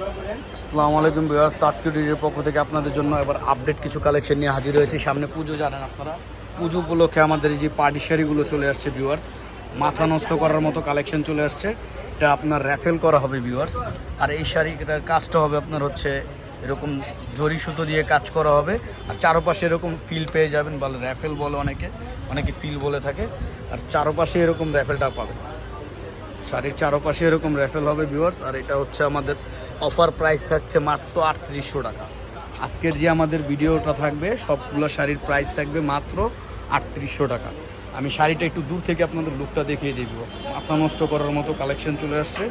আসসালামু আলাইকুম বিহার তাৎকিটির পক্ষ থেকে আপনাদের জন্য এবার আপডেট কিছু কালেকশন নিয়ে হাজির হয়েছি। সামনে পুজো জানেন আপনারা। পুজো উপলক্ষে আমাদের এই যে পার্টি শাড়িগুলো চলে আসছে ভিউয়ার্স, মাথা নষ্ট করার মতো কালেকশন চলে আসছে। এটা আপনার র্যাফেল করা হবে ভিউয়ার্স। আর এই শাড়িটার কাজটা হবে আপনার হচ্ছে এরকম জরি সুতো দিয়ে কাজ করা হবে। আর চারপাশে এরকম ফিল পেয়ে যাবেন বলে র্যাফেল বলে অনেকে অনেকে ফিল বলে থাকে। আর চারপাশে এরকম র্যাফেলটা পাবেন। শাড়ির চারপাশে এরকম র্যাফেল হবে ভিউয়ার্স। আর এটা হচ্ছে আমাদের অফার প্রাইস থাকছে মাত্র আটত্রিশশো টাকা। আজকের যে আমাদের ভিডিওটা থাকবে, সবগুলো শাড়ির প্রাইস থাকবে মাত্র আটত্রিশশো টাকা। আমি শাড়িটা একটু দূর থেকে আপনাদের লুকটা দেখিয়ে দিব। মাথা নষ্ট করার মতো কালেকশন চলে আসছে।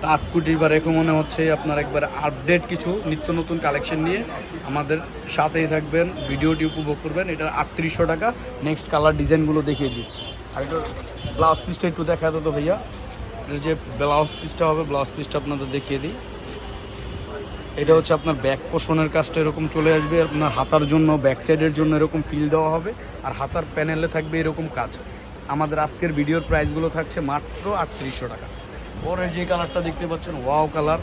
তা আটকুটির বা রেখো মনে হচ্ছে আপনার একবার আপডেট কিছু নিত্য নতুন কালেকশন নিয়ে আমাদের সাথেই থাকবেন, ভিডিওটি উপভোগ করবেন। এটা আটত্রিশশো টাকা। নেক্সট কালার ডিজাইনগুলো দেখিয়ে দিচ্ছি। আর এটা ব্লাউজ পিসটা একটু দেখা তো ভাইয়া। যে ব্লাউজ পিসটা হবে ব্লাউজ পিসটা আপনাদের দেখিয়ে দিই। এটা হচ্ছে আপনার ব্যাক পোষণের কাজটা এরকম চলে আসবে, আপনার হাতার জন্য ব্যাক সাইডের জন্য এরকম ফিল দেওয়া হবে, আর হাতার প্যানেলে থাকবে এরকম কাজ। আমাদের আজকের ভিডিওর প্রাইসগুলো থাকছে মাত্র আটত্রিশশো টাকা। পরের যে কালারটা দেখতে পাচ্ছেন wow colour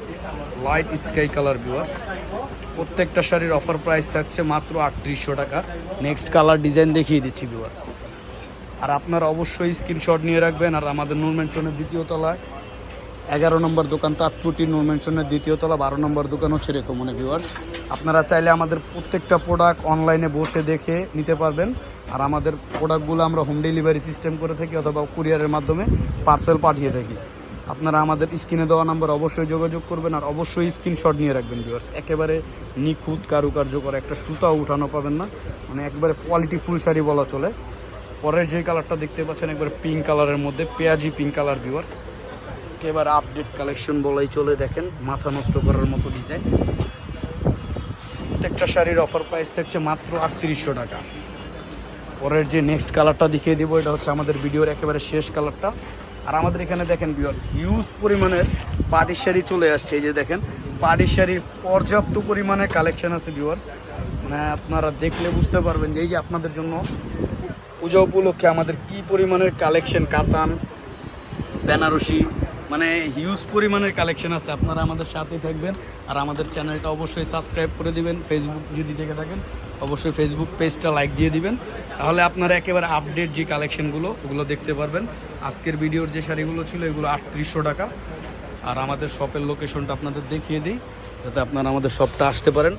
light sky colour viewers প্রত্যেকটা শাড়ির অফার প্রাইস থাকছে মাত্র আটত্রিশশো টাকা। নেক্সট কালার ডিজাইন দেখিয়ে দিচ্ছি ভিউয়ার্স আর আপনারা অবশ্যই স্ক্রিনশট নিয়ে রাখবেন, আর আমাদের নূর মেনশনের দ্বিতীয় তলায় এগারো নম্বর দোকান তাঁতপুটি নূর মেনশনের দ্বিতীয় তলা, বারো নম্বর দোকান হচ্ছে রেকমনে ভিউয়ার্স আপনারা চাইলে আমাদের প্রত্যেকটা প্রোডাক্ট অনলাইনে বসে দেখে নিতে পারবেন। আর আমাদের প্রোডাক্টগুলো আমরা হোম ডেলিভারি সিস্টেম করে থাকি অথবা কুরিয়ারের মাধ্যমে পার্সেল পাঠিয়ে থাকি। আপনারা আমাদের স্ক্রিনে দেওয়া নাম্বার অবশ্যই যোগাযোগ করবেন আর অবশ্যই স্ক্রিনশট নিয়ে রাখবেন ভিউয়ার্স একেবারে নিখুঁত কারুকার্য করে একটা সুতাও উঠানো পাবেন না। মানে একবারে কোয়ালিটি ফুল শাড়ি বলা চলে। পরের যে কালারটা দেখতে পাচ্ছেন, একবার পিঙ্ক কালারের মধ্যে, পেঁয়াজি পিঙ্ক কালার ভিউয়ার্স এবার আপডেট কালেকশন বলাই চলে দেখেন, মাথা নষ্ট করার মতো ডিজাইন প্রত্যেকটা শাড়ির অফার প্রাইস থাকছে মাত্র আটত্রিশশো টাকা। পরের যে নেক্সট কালারটা দেখিয়ে দিব, এটা হচ্ছে আমাদের ভিডিওর একেবারে শেষ কালারটা আর আমাদের এখানে দেখেন ভিউয়ার্স হিউজ পরিমাণের পাটির শাড়ি চলে আসছে। এই যে দেখেন, পাটির শাড়ির পর্যাপ্ত পরিমাণে কালেকশন আছে ভিউয়ার্স মানে আপনারা দেখলে বুঝতে পারবেন যে এই যে আপনাদের জন্য পূজা উপলক্ষে আমাদের কি পরিমাণের কালেকশন কাতান, বেনারসি মানে হিউজ পরিমাণের কালেকশন আছে। আপনারা আমাদের সাথেই থাকবেন। আর আমাদের চ্যানেলটা অবশ্যই সাবস্ক্রাইব করে দিবেন। ফেসবুক যদি দেখে থাকেন, অবশ্যই ফেসবুক পেজটা লাইক দিয়ে দিবেন। তাহলে আপনারা একেবারে আপডেট যে কালেকশনগুলো ওগুলো দেখতে পারবেন। আজকের ভিডিওর যে শাড়িগুলো ছিল, এগুলো আটত্রিশশো টাকা। আর আমাদের শপের লোকেশনটা আপনাদের দেখিয়ে দিই, যাতে আপনারা আমাদের শপটা আসতে পারেন।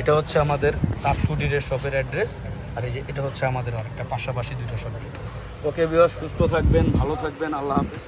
এটা হচ্ছে আমাদের তাঁতকুটিরের শপের অ্যাড্রেস আর এই যে, এটা হচ্ছে আমাদের আরেকটা পাশাপাশি দুটো শপের অ্যাড্রেস ওকে বিয়ার সুস্থ থাকবেন, ভালো থাকবেন। আল্লাহ হাফেজ।